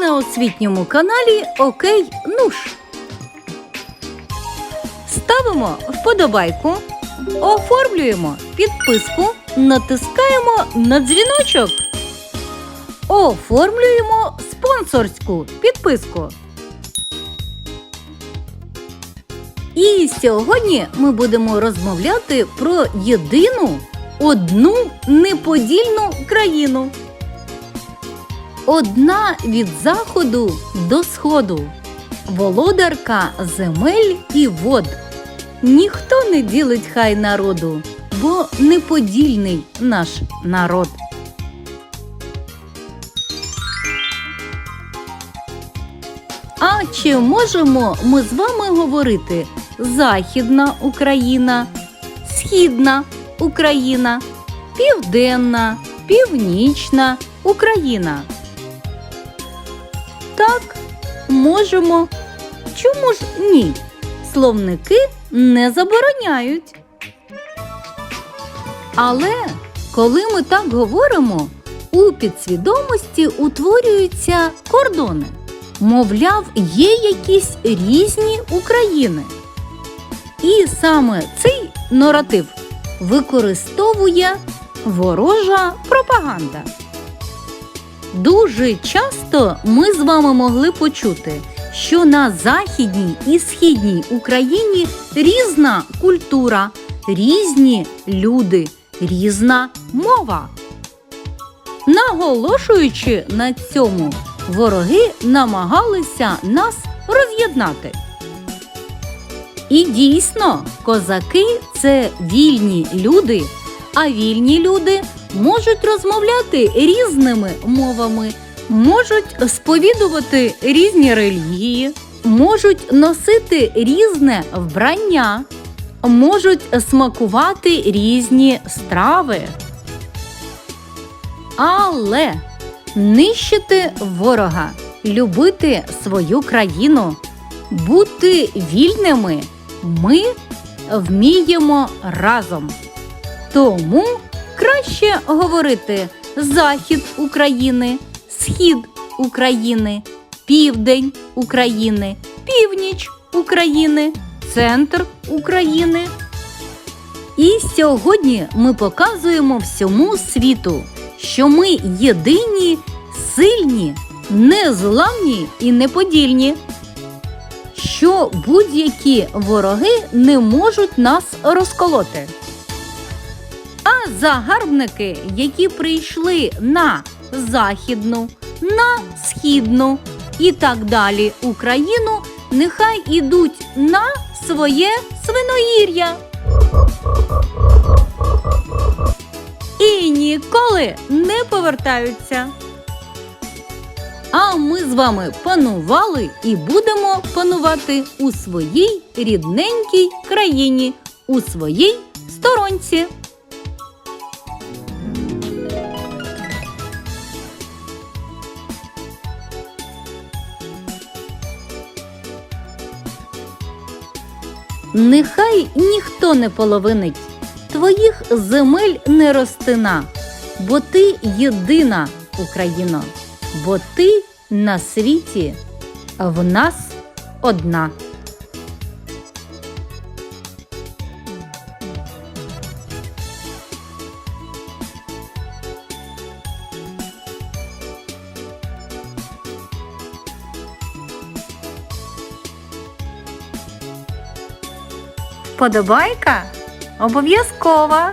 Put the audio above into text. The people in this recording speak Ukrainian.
на освітньому каналі Окей Нуш. Ставимо вподобайку, оформлюємо підписку, натискаємо на дзвіночок. Оформлюємо спонсорську підписку. І сьогодні ми будемо розмовляти про єдину одну неподільну країну. Одна від заходу до сходу, володарка земель і вод. Ніхто не ділить хай народу, бо неподільний наш народ. А чи можемо ми з вами говорити Західна Україна, Східна Україна, Південна, Північна Україна? Так, можемо. Чому ж ні? Словники не забороняють. Але коли ми так говоримо, у підсвідомості утворюються кордони. Мовляв, є якісь різні України. І саме цей наратив використовує ворожа пропаганда. Дуже часто ми з вами могли почути, що на Західній і Східній Україні різна культура, різні люди, різна мова. Наголошуючи на цьому, вороги намагалися нас роз'єднати. І дійсно, козаки це вільні люди, а вільні люди можуть розмовляти різними мовами, можуть сповідувати різні релігії, можуть носити різне вбрання, можуть смакувати різні страви. Але нищити ворога, любити свою країну, бути вільними ми вміємо разом. Тому краще говорити Захід України, Схід України, Південь України, Північ України, Центр України. І сьогодні ми показуємо всьому світу, що ми єдині, сильні, незламні і неподільні. Що будь-які вороги не можуть нас розколоти. Загарбники, які прийшли на західну, на східну і так далі Україну, нехай ідуть на своє свиноїр'я. І ніколи не повертаються. А ми з вами панували і будемо панувати у своїй рідненькій країні, у своїй сторонці. Нехай ніхто не половинить, твоїх земель не ростина, бо ти єдина Україно, бо ти на світі в нас одна. Вподобайка обов'язкова.